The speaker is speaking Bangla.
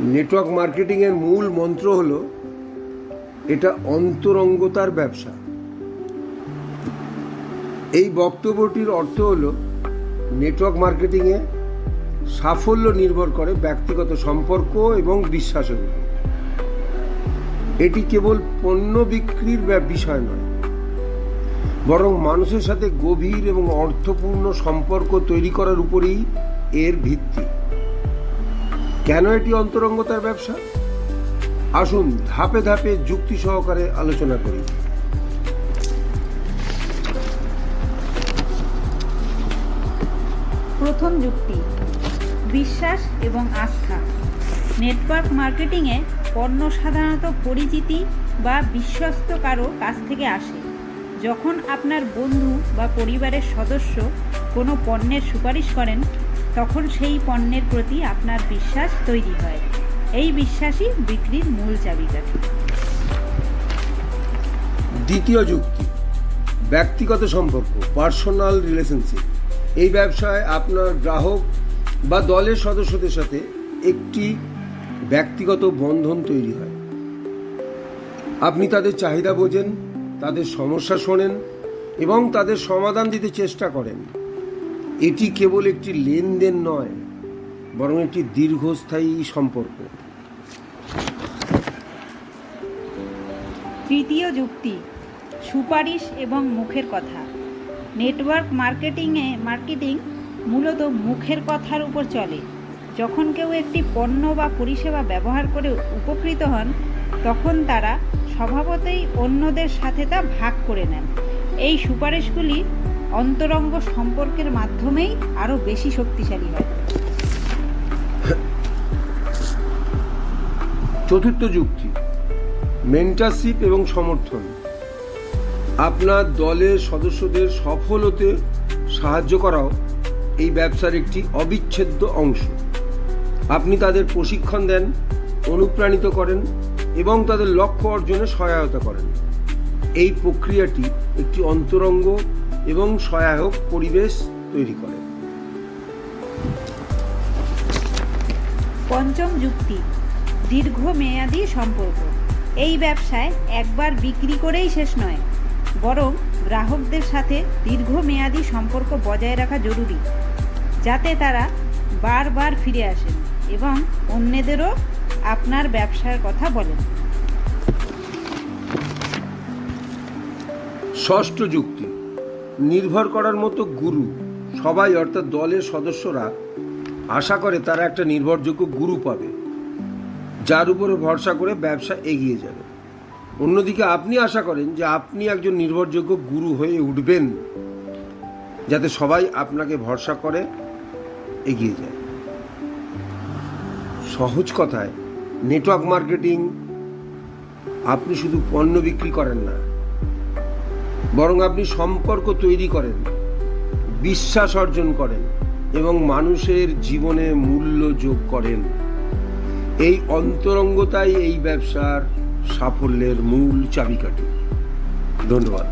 নেটওয়ার্ক মার্কেটিংয়ের মূল মন্ত্র হলো এটা অন্তরঙ্গতার ব্যবসা। এই বক্তব্যটির অর্থ হলো নেটওয়ার্ক মার্কেটিংয়ে সাফল্য নির্ভর করে ব্যক্তিগত সম্পর্ক এবং বিশ্বাসের এটি কেবল পণ্য বিক্রির বিষয় নয়, বরং মানুষের সাথে গভীর এবং অর্থপূর্ণ সম্পর্ক তৈরি করার উপরেই এর ভিত্তি। কেন এটি অন্তরঙ্গতার ব্যবসা? আসুন ধাপে ধাপে যুক্তি সহকারে আলোচনা করি। প্রথম যুক্তি, বিশ্বাস এবং আস্থা। নেটওয়ার্ক মার্কেটিংয়ে পণ্য সাধারণত পরিচিতি বা বিশ্বস্ত কারও কাছ থেকে আসে। যখন আপনার বন্ধু বা পরিবারের সদস্য কোনো পণ্যের সুপারিশ করেন তখন সেই পণ্যের প্রতি আপনার বিশ্বাস তৈরি হয়। এই বিশ্বাসই বিক্রির মূল চাবিকাঠি। দ্বিতীয় যুক্তি, ব্যক্তিগত সম্পর্ক পার্সোনাল রিলেশনশিপ এই ব্যবসায় আপনার গ্রাহক বা দলের সদস্যদের সাথে একটি ব্যক্তিগত বন্ধন তৈরি হয়। আপনি তাদের চাহিদা বোঝেন, তাদের সমস্যা শোনেন এবং তাদের সমাধান দিতে চেষ্টা করেন। এটি কেবল একটি লেনদেন নয়, বরং একটি দীর্ঘস্থায়ী সম্পর্ক। তৃতীয় যুক্তি, সুপারিশ এবং মুখের কথা। নেটওয়ার্ক মার্কেটিংয়ে, মার্কেটিং মূলত মুখের কথার উপর চলে। যখন কেউ একটি পণ্য বা পরিষেবা ব্যবহার করে উপকৃত হন, তখন তারা স্বভাবতই অন্যদের সাথে তা ভাগ করে নেন। এই সুপারিশগুলি অন্তরঙ্গ সম্পর্কের মাধ্যমেই আরও বেশি শক্তিশালী হয়। চতুর্থ যুক্তি মেন্টারশিপ এবং সমর্থন। আপনার দলের সদস্যদের সফল হতে সাহায্য করাও এই ব্যবসার একটি অবিচ্ছেদ্য অংশ। আপনি তাদের প্রশিক্ষণ দেন, অনুপ্রাণিত করেন এবং তাদের লক্ষ্য অর্জনে সহায়তা করেন। এই প্রক্রিয়াটি একটি অন্তরঙ্গ এবং সহায়ক পরিবেশ তৈরি করে। পঞ্চম যুক্তি দীর্ঘমেয়াদী সম্পর্ক। এই ব্যবসায় একবার বিক্রি করেই শেষ নয় বরং গ্রাহকদের সাথে দীর্ঘমেয়াদী সম্পর্ক বজায় রাখা জরুরি যাতে তারা বারবার ফিরে আসেন এবং অন্যদেরও আপনার ব্যবসার কথা বলেন। ষষ্ঠ যুক্তি নির্ভর করার মতো গুরু সবাই, অর্থাৎ দলের সদস্যরা, আশা করে তারা একটা নির্ভরযোগ্য গুরু পাবে, যার উপরে ভরসা করে ব্যবসা এগিয়ে যাবে। অন্যদিকে আপনি আশা করেন যে আপনি একজন নির্ভরযোগ্য গুরু হয়ে উঠবেন, যাতে সবাই আপনাকে ভরসা করে এগিয়ে যায়। সহজ কথায় নেটওয়ার্ক মার্কেটিং আপনি শুধু পণ্য বিক্রি করেন না বরং আপনি সম্পর্ক তৈরি করেন, বিশ্বাস অর্জন করেন এবং মানুষের জীবনে মূল্য যোগ করেন। এই অন্তরঙ্গতাই এই ব্যবসার সাফল্যের মূল চাবিকাঠি। ধন্যবাদ।